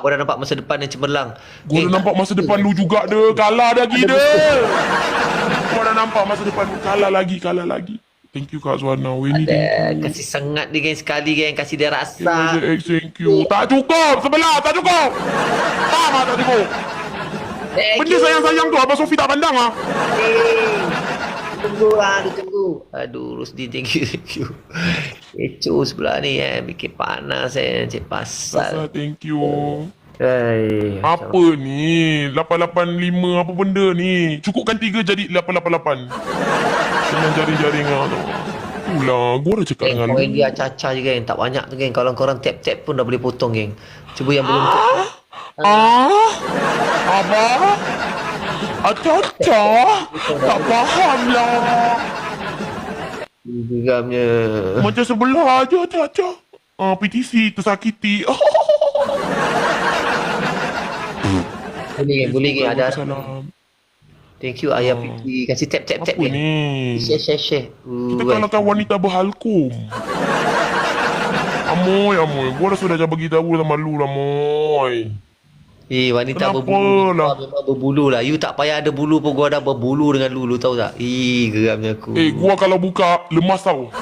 Gua dah nampak masa depan yang cemerlang. Gua dah nampak masa depan lu juga dah. Kalah lagi dah. Gua dah nampak masa depan lu. Kalah lagi, kalah lagi. Thank you Kak. Winnie, thank Eh, you. kasih sangat dia geng sekali geng kasih dia rasa. Thank you, thank you. Tak cukup. Sebelah, tak cukup. Faham tak cukup? Thank Benda sayang-sayang tu Abang Sofi tak pandang lah. Eh, Tunggu lah, dia tunggu. Aduh, Rusdi, thank you, thank you. Kecoh sebelah ni eh, bikin panas eh, cik pasal. Pasal thank you. Hai. Apa ni? 885 apa benda ni? Cukupkan 3 jadi 888. Dengan jaring-jaring lah tu. Itulah, gua dah cakap Geng, dengan poin lu. dia acah-acah je geng, tak banyak tu geng. Kalau korang tap-tap pun dah boleh potong geng. Cuba yang belum tap. Ah? Apa? Aca-aca? Tak faham lah. Geramnya. Macam sebelah aja aca-aca. Ah, PTC tersakiti. Boleh boleh. Ada. Salam. Thank you ayah Pipi. Kasih tap-tap-tap Apa geng. ni? Share, share, share. Kita Uh, kalahkan wanita berhalkum. Amoy, amoy. Gua dah sudah bagi tahu sama lu lah, moy. Eh, wanita Kenapa berbulu lah? lah? memang berbulu lah. You tak payah ada bulu pun gua dah berbulu dengan lu, lu tahu tak? Ih, geramnya aku. Eh, gua kalau buka, lemas tau.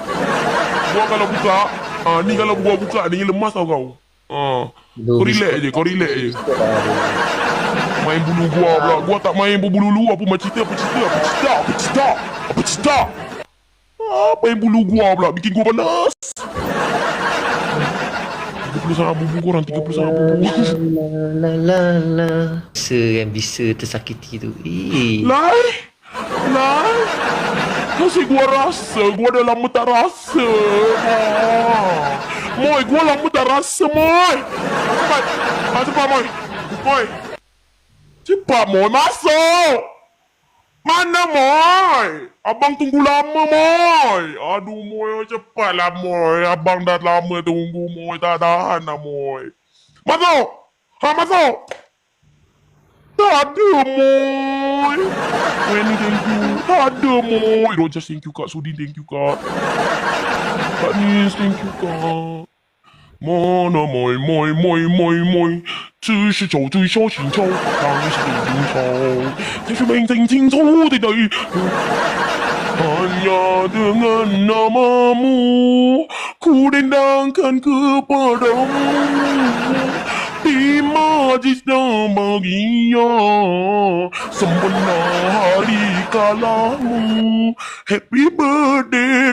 Gua kalau buka, ah ni kalau gua buka, ni lemas tau kau. Ah. Kau relax je, kau relax je. Main bulu gua pula. Gua tak main berbulu lu. Apa macam cerita, apa cerita, apa cerita, apa cerita, apa cerita. Ah, main bulu gua pula. Bikin gua panas. 30 sangat bubu korang, 30 sangat bubu. La la la la. Bisa kan, bisa tersakiti tu. Eh. Lai, Lai. Kasih gua rasa, gua dah lama tak rasa. Ah. Moy, gua lama tak rasa, Moy. Cepat, cepat, Moy. Moy. Cepat, Moy, masuk. Mana, Moy? Abang tunggu lama, Moy. Aduh, Moy, cepatlah, Moy. Abang dah lama tunggu, Moy. Tak tahan lah, Moy. Masuk. Ha, masuk. Tak ada, Moy. Wendy, thank you. Tak ada, Moy. Rogers, thank you, Kak. Sudin, thank you, Kak. Kak Nis, thank you, Kak. mana moy, moy, moy, moy, moy. 只是做最错事情，伤不同。听是明天天早的对，半呀等人拿麻木，苦等当看开不动。你妈只那么呀，什么哪里卡拉木，Happy birthday。